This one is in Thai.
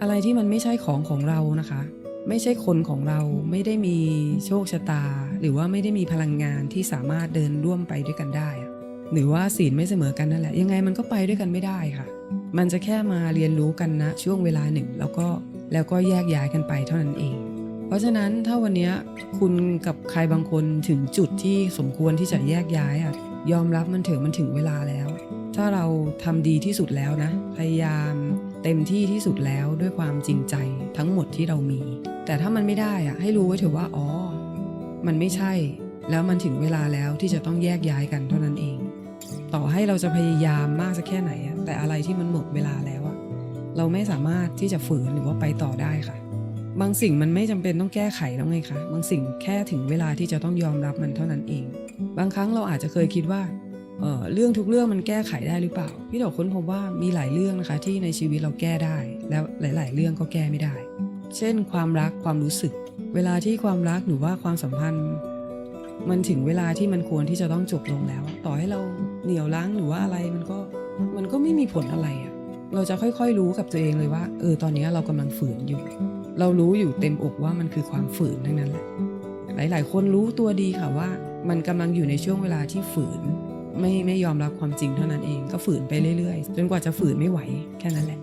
อะไรที่มันไม่ใช่ของของเรานะคะ ไม่ใช่คนของเราไม่ได้มีโชคชะตา หรือว่าไม่ได้มีพลังงานที่สามารถเดินร่วมไปด้วยกันได้หรือว่าศีลไม่เสมอกันนั่นแหละ ยังไงมันก็ไปด้วยกันไม่ได้ค่ะ มันจะแค่มาเรียนรู้กันนะช่วงเวลาหนึ่ง แล้วก็แล้วก็แยกย้ายกันไปเท่านั้นเอง เพราะฉะนั้นถ้าวันนี้คุณกับใครบางคนถึงจุดที่สมควรที่จะแยกย้ายอะยอมรับมันเถอะมันถึงเวลาแล้ว ถ้าเราทำดีที่สุดแล้วนะ พยายาม เต็มที่ที่สุดแล้วด้วยความจริงใจทั้งหมดที่เรามี แต่ถ้ามันไม่ได้อะให้รู้ไว้เถอะว่าอ๋อ มันไม่ใช่ แล้วมันถึงเวลาแล้วที่จะต้องแยกย้ายกันเท่านั้นเอง ต่อให้เราจะพยายามมากสักแค่ไหนอะแต่อะไรที่มันหมดเวลาแล้วอะเราไม่สามารถที่จะฝืนหรือว่าไปต่อได้ค่ะ บางสิ่งมันไม่จำเป็นต้องแก้ไขแล้วไงคะบางสิ่งแค่ถึงเวลาที่จะต้องยอมรับมันเท่านั้นเอง บางครั้งเราอาจจะเคยคิดว่า เเรื่องทุกเรื่องมันแก้ไขได้หรือเปล่า พี่ดอกค้นพบว่ามีหลายเรื่องนะคะที่ในชีวิตเราแก้ได้ แล้วหลาย ๆ เรื่องก็แก้ไม่ได้ เช่น ความรักความรู้สึก เวลาที่ความรักหรือว่าความสัมพันธ์ มันถึงเวลาที่มันควรที่จะต้องจบลงแล้ว ต่อให้เราเหนียวรั้งหรือว่าอะไรมันก็มันก็ไม่มีผลอะไรอะ่ะเราจะค่อย ๆ รู้กับตัวเองเลยว่าเออตอนนี้เรากำลังฝืนอยู่ เรารู้อยู่เต็มอกว่ามันคือความฝืนทั้งนั้นแหละหลาย ๆ คนรู้ตัวดีค่ะว่า มันกำลังอยู่ในช่วงเวลาที่ฝืน ไม่ไม่ยอมรับความจริงเท่านั้นเอง ก็ฝืนไปเรื่อยๆ จนกว่าจะฝืนไม่ไหวแค่นั้นแหละ